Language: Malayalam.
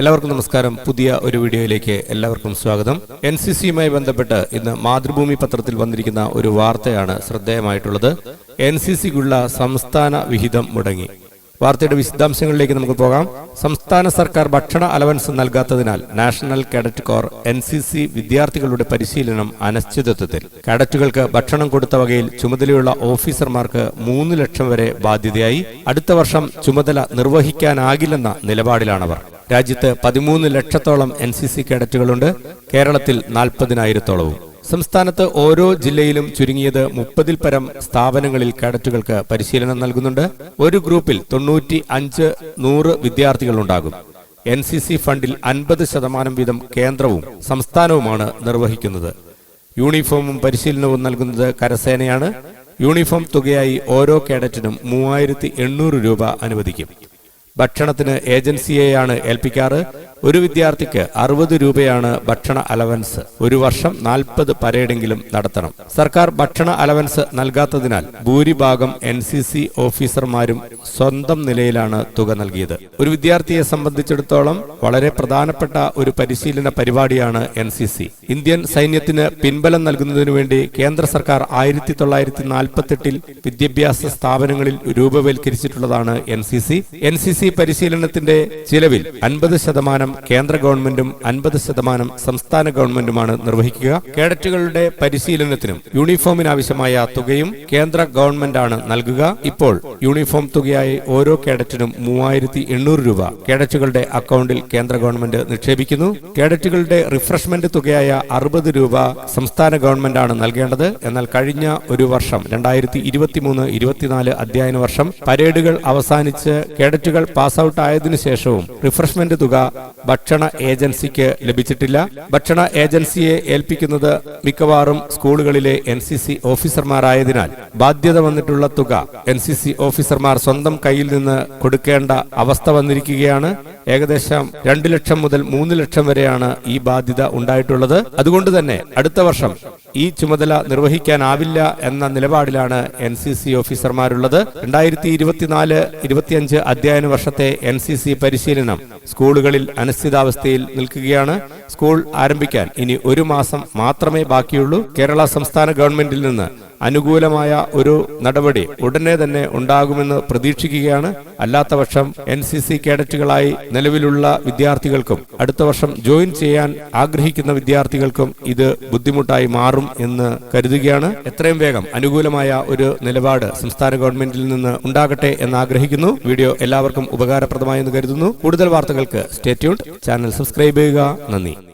എല്ലാവർക്കും നമസ്കാരം. പുതിയ ഒരു വീഡിയോയിലേക്ക് എല്ലാവർക്കും സ്വാഗതം. എൻ സി സിയുമായി ബന്ധപ്പെട്ട് ഇന്ന് മാതൃഭൂമി പത്രത്തിൽ വന്നിരിക്കുന്ന ഒരു വാർത്തയാണ് ശ്രദ്ധേയമായിട്ടുള്ളത്. എൻ സി സിക്കുള്ള സംസ്ഥാന വിഹിതം മുടങ്ങി. വാർത്തയുടെ വിശദാംശങ്ങളിലേക്ക് നമുക്ക് പോകാം. സംസ്ഥാന സർക്കാർ ഭക്ഷണ allowance നൽകാത്തതിനാൽ national cadet corps N C C വിദ്യാർത്ഥികളുടെ പരിശീലനം അനിശ്ചിതത്വത്തിൽ. കേഡറ്റുകൾക്ക് ഭക്ഷണം കൊടുത്ത വകയിൽ ചുമതലയുള്ള ഓഫീസർമാർക്ക് മൂന്ന് ലക്ഷം വരെ ബാധ്യതയായി. അടുത്ത വർഷം ചുമതല നിർവഹിക്കാനാകില്ലെന്ന നിലപാടിലാണവർ. രാജ്യത്ത് പതിമൂന്ന് ലക്ഷത്തോളം എൻ സി സി കേഡറ്റുകളുണ്ട്. കേരളത്തിൽ നാൽപ്പതിനായിരത്തോളവും. സംസ്ഥാനത്ത് ഓരോ ജില്ലയിലും ചുരുങ്ങിയത് മുപ്പതിൽ പരം സ്ഥാപനങ്ങളിൽ കേഡറ്റുകൾക്ക് പരിശീലനം നൽകുന്നുണ്ട്. ഒരു ഗ്രൂപ്പിൽ തൊണ്ണൂറ്റി അഞ്ച് നൂറ് വിദ്യാർത്ഥികളുണ്ടാകും. എൻ സി സി ഫണ്ടിൽ അൻപത് ശതമാനം വീതം കേന്ദ്രവും സംസ്ഥാനവുമാണ് നിർവഹിക്കുന്നത്. യൂണിഫോമും പരിശീലനവും നൽകുന്നത് കരസേനയാണ്. യൂണിഫോം തുകയായി ഓരോ കേഡറ്റിനും മൂവായിരത്തി രൂപ അനുവദിക്കും. ഭക്ഷണത്തിന് ഏജൻസിയെയാണ് ഏൽപ്പിക്കാറ്. ഒരു വിദ്യാർത്ഥിക്ക് അറുപത് രൂപയാണ് ഭക്ഷണ അലവൻസ്. ഒരു വർഷം നാൽപ്പത് പരേഡെങ്കിലും നടത്തണം. സർക്കാർ ഭക്ഷണ അലവൻസ് നൽകാത്തതിനാൽ ഭൂരിഭാഗം എൻ ഓഫീസർമാരും സ്വന്തം നിലയിലാണ് തുക നൽകിയത്. ഒരു വിദ്യാർത്ഥിയെ സംബന്ധിച്ചിടത്തോളം വളരെ പ്രധാനപ്പെട്ട ഒരു പരിശീലന പരിപാടിയാണ് എൻ ഇന്ത്യൻ സൈന്യത്തിന് പിൻബലം നൽകുന്നതിനു വേണ്ടി കേന്ദ്ര സർക്കാർ ആയിരത്തി തൊള്ളായിരത്തി നാൽപ്പത്തെട്ടിൽ വിദ്യാഭ്യാസ സ്ഥാപനങ്ങളിൽ രൂപവൽക്കരിച്ചിട്ടുള്ളതാണ് N C C. N C C പരിശീലനത്തിന്റെ ചിലവിൽ അൻപത് ശതമാനം കേന്ദ്ര ഗവൺമെന്റും അൻപത് ശതമാനം സംസ്ഥാന ഗവൺമെന്റുമാണ് നിർവഹിക്കുക. കേഡറ്റുകളുടെ പരിശീലനത്തിനും യൂണിഫോമിനാവശ്യമായ തുകയും കേന്ദ്ര ഗവൺമെന്റാണ് നൽകുക. ഇപ്പോൾ യൂണിഫോം തുകയായി ഓരോ കേഡറ്റിനും മൂവായിരത്തി എണ്ണൂറ് രൂപ കേഡറ്റുകളുടെ അക്കൗണ്ടിൽ കേന്ദ്ര ഗവൺമെന്റ് നിക്ഷേപിക്കുന്നു. കേഡറ്റുകളുടെ റിഫ്രഷ്മെന്റ് തുകയായ അറുപത് രൂപ സംസ്ഥാന ഗവൺമെന്റാണ് നൽകേണ്ടത്. എന്നാൽ കഴിഞ്ഞ ഒരു വർഷം രണ്ടായിരത്തി ഇരുപത്തിമൂന്ന് ഇരുപത്തിനാല് അധ്യയന വർഷം പരേഡുകൾ അവസാനിച്ച് കേഡറ്റുകൾ പാസ് ഔട്ട് ആയതിനു ശേഷവും റിഫ്രഷ്മെന്റ് തുക ഭക്ഷണ ഏജൻസിക്ക് ലഭിച്ചിട്ടില്ല. ഭക്ഷണ ഏജൻസിയെ ഏൽപ്പിക്കുന്നത് മിക്കവാറും സ്കൂളുകളിലെ എൻ സി സി ഓഫീസർമാരായതിനാൽ ബാധ്യത വന്നിട്ടുള്ള തുക എൻ സി സി ഓഫീസർമാർ സ്വന്തം കയ്യിൽ നിന്ന് കൊടുക്കേണ്ട അവസ്ഥ വന്നിരിക്കുകയാണ്. ഏകദേശം രണ്ടു ലക്ഷം മുതൽ മൂന്ന് ലക്ഷം വരെയാണ് ഈ ബാധ്യത ഉണ്ടായിട്ടുള്ളത്. അതുകൊണ്ട് തന്നെ അടുത്ത വർഷം ഈ ചുമതല നിർവഹിക്കാനാവില്ല എന്ന നിലപാടിലാണ് എൻ സി സി ഓഫീസർമാരുള്ളത്. രണ്ടായിരത്തി ഇരുപത്തിനാല് ഇരുപത്തിയഞ്ച് അധ്യയന വർഷത്തെ എൻ സി സി പരിശീലനം സ്കൂളുകളിൽ അനിശ്ചിതാവസ്ഥയിൽ നിൽക്കുകയാണ്. സ്കൂൾ ആരംഭിക്കാൻ ഇനി ഒരു മാസം മാത്രമേ ബാക്കിയുള്ളൂ. കേരള സംസ്ഥാന ഗവൺമെന്റിൽ നിന്ന് അനുകൂലമായ ഒരു നടപടി ഉടനെ തന്നെ ഉണ്ടാകുമെന്ന് പ്രതീക്ഷിക്കുകയാണ്. അല്ലാത്ത അല്ലാത്തപക്ഷം എൻ സി സി കേഡറ്റുകളായി നിലവിലുള്ള വിദ്യാർത്ഥികൾക്കും അടുത്ത വർഷം ജോയിൻ ചെയ്യാൻ ആഗ്രഹിക്കുന്ന വിദ്യാർത്ഥികൾക്കും ഇത് ബുദ്ധിമുട്ടായി മാറും എന്ന് കരുതുകയാണ്. എത്രയും വേഗം അനുകൂലമായ ഒരു നിലപാട് സംസ്ഥാന ഗവൺമെന്റിൽ നിന്ന് ഉണ്ടാകട്ടെ എന്ന് ആഗ്രഹിക്കുന്നു വീഡിയോ എല്ലാവർക്കും ഉപകാരപ്രദമായെന്ന് കരുതുന്നു. കൂടുതൽ വാർത്തകൾക്ക് സ്റ്റേറ്റ്യൂൺ ചാനൽ സബ്സ്ക്രൈബ് ചെയ്യുക. നന്ദി.